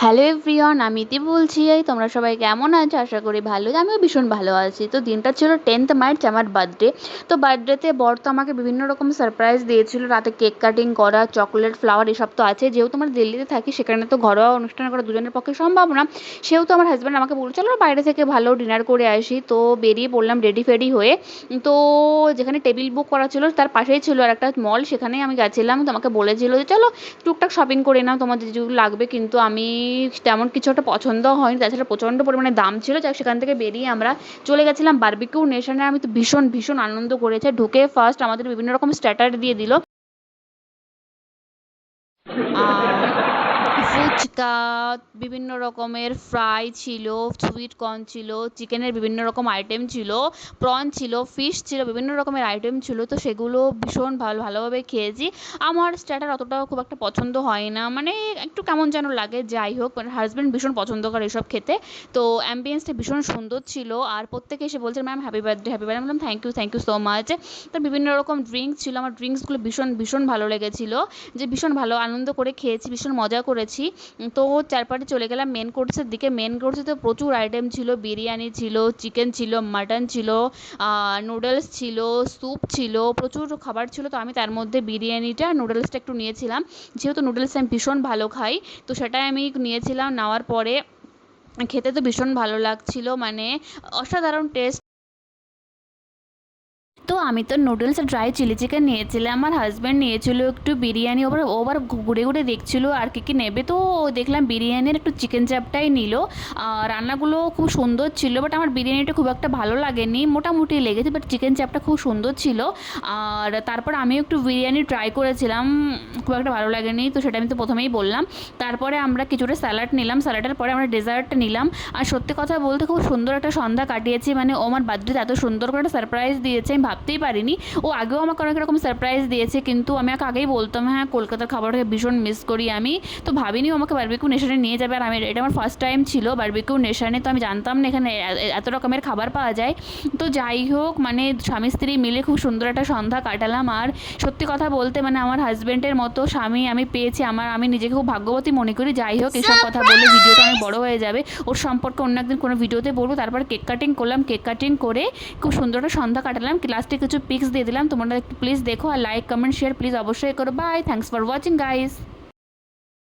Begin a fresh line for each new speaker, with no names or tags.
Hello everyone, আমি ইতি বলছি, এই তোমরা সবাই কেমন আছো? আশা করি ভালো, আমিও ভীষণ ভালো আছি। তো দিনটা ছিল টেন্থ মার্চ আমার বার্থডে তো বার্থডেতে বর তো আমাকে বিভিন্ন রকম সারপ্রাইজ দিয়েছিল। রাতে কেক কাটিং করা চকলেট ফ্লাওয়ার এসব তো আছে। যেহেতু আমরা দিল্লিতে থাকি, সেখানে তো ঘরোয়া অনুষ্ঠান করা দুজনের পক্ষে সম্ভব না। সেহেতু আমার হাজব্যান্ড আমাকে বলল, চলো বাইরে থেকে ভালো ডিনার করে আসি। তো বেরিয়ে পড়লাম রেডি ফেডি হয়ে। তো যেখানে টেবিল বুক করা ছিল, তার পাশেই ছিল আর একটা মল সেখানেই আমি গেছিলাম। তো আমাকে বলেছিল যে, চলো টুকটাক শপিং করে নাও। তোমাদের যেগুলো লাগবে, কিন্তু আমি তেমন কিছু একটা পছন্দ হয়নি। তাছাড়া প্রচণ্ড পরিমাণে দাম ছিল, যাক সেখান থেকে বেরিয়ে আমরা চলে গেছিলাম বারবিকিউ নেশনে আমি তো ভীষণ ভীষণ আনন্দ করেছে। ঢুকে ফার্স্ট আমাদের বিভিন্ন রকম স্ট্যাটার দিয়ে দিল। ফুচকা বিভিন্ন রকমের ফ্রাই ছিল সুইট কর্ন ছিল চিকেনের বিভিন্ন রকম আইটেম ছিল প্রন ছিল ফিশ ছিল, বিভিন্ন রকমের আইটেম ছিল, তো সেগুলো ভীষণ ভালো, ভালোভাবে খেয়েছি। আমার স্টার্টার অতটাও খুব একটা পছন্দ হয় না মানে একটু কেমন যেন লাগে, যাই হোক মানে হাজব্যান্ড ভীষণ পছন্দ করে এসব খেতে। তো অ্যাম্বিয়েন্সটা ভীষণ সুন্দর ছিল, আর প্রত্যেকে এসে বলছে ma'am happy birthday happy birthday বললাম thank you thank you so much তো বিভিন্ন রকম ড্রিঙ্কস ছিল, আমার ড্রিঙ্কসগুলো ভীষণ ভীষণ ভালো লেগেছিলো, যে ভীষণ ভালো আনন্দ করে খেয়েছি, ভীষণ মজা করেছি। তো চারপাটে চলে গেলাম মেন কোর্সের দিকে। মেন কোর্সে তো প্রচুর আইটেম ছিল, বিরিয়ানি ছিল চিকেন ছিল মাটন ছিল নুডলস ছিল স্যুপ ছিল, প্রচুর খাবার ছিল। তো আমি তার মধ্যে বিরিয়ানিটা নুডলসটা একটু নিয়েছিলাম। যেহেতু নুডলস আমি ভীষণ ভালো খাই, তো সেটাই আমি নিয়েছিলাম। নেওয়ার পরে খেতে তো ভীষণ ভালো লাগছিল। মানে অসাধারণ টেস্ট তো আমি তো নুডলস আর ড্রাই চিলি চিকেন নিয়েছিলাম, আমার হাজব্যান্ড নিয়েছিল একটু বিরিয়ানি ওবার ওবার ঘুরে ঘুরে দেখছিল আর কী কী নেবে। তো দেখলাম বিরিয়ানির একটু চিকেন চাপটাই নিল। রান্নাগুলো খুব সুন্দর ছিল বাট আমার বিরিয়ানিটা খুব একটা ভালো লাগেনি। মোটামুটি লেগেছে বাট চিকেন চাপটা খুব সুন্দর ছিল। আর তারপর আমিও একটু বিরিয়ানি ট্রাই করেছিলাম, খুব একটা ভালো লাগেনি, তো সেটা আমি তো প্রথমেই বললাম। তারপরে আমরা কিছুটা স্যালাড নিলাম স্যালাডের পরে আমরা ডেজার্টটা নিলাম। আর সত্যি কথা বলতে খুব সুন্দর একটা সন্ধ্যা কাটিয়েছি মানে ও আমার বার্থডেতে এত সুন্দর করে একটা সারপ্রাইজ দিয়েছে, আমি ভাবতেই পারিনি। ও আগেও আমাকে অনেক রকম সারপ্রাইজ দিয়েছে কিন্তু আমি ওকে আগেই বলতাম হ্যাঁ কলকাতার খাবারটাকে ভীষণ মিস করি আমি। তো ভাবিনি ও আমাকে বারবিকিউ নেশানে নিয়ে যাবে আর আমি এটা আমার ফার্স্ট টাইম ছিল বারবিকিউ নেশানে তো আমি জানতাম না এখানে এত রকমের খাবার পাওয়া যায়। তো যাই হোক মানে স্বামী স্ত্রী মিলে খুব সুন্দর একটা সন্ধ্যা কাটালাম আর সত্যি কথা বলতে মানে আমার হাজব্যান্ডের মতো স্বামী আমি পেয়েছি আমার আমি নিজেকে খুব ভাগ্যবতী মনে করি। যাই হোক এসব কথা বলে ভিডিওটা অনেক বড় হয়ে যাবে। ওর সম্পর্কে অন্য একদিন কোনো ভিডিওতে বলব। তারপর কেক কাটিং করলাম কেক কাটিং করে খুব সুন্দর একটা সন্ধ্যা কাটালাম। লাস্টে কিছু পিক্স দিয়ে দিলাম। তোমরা একটু প্লিজ দেখো আর লাইক কমেন্ট শেয়ার প্লিজ অবশ্যই করো। Bye thanks for watching guys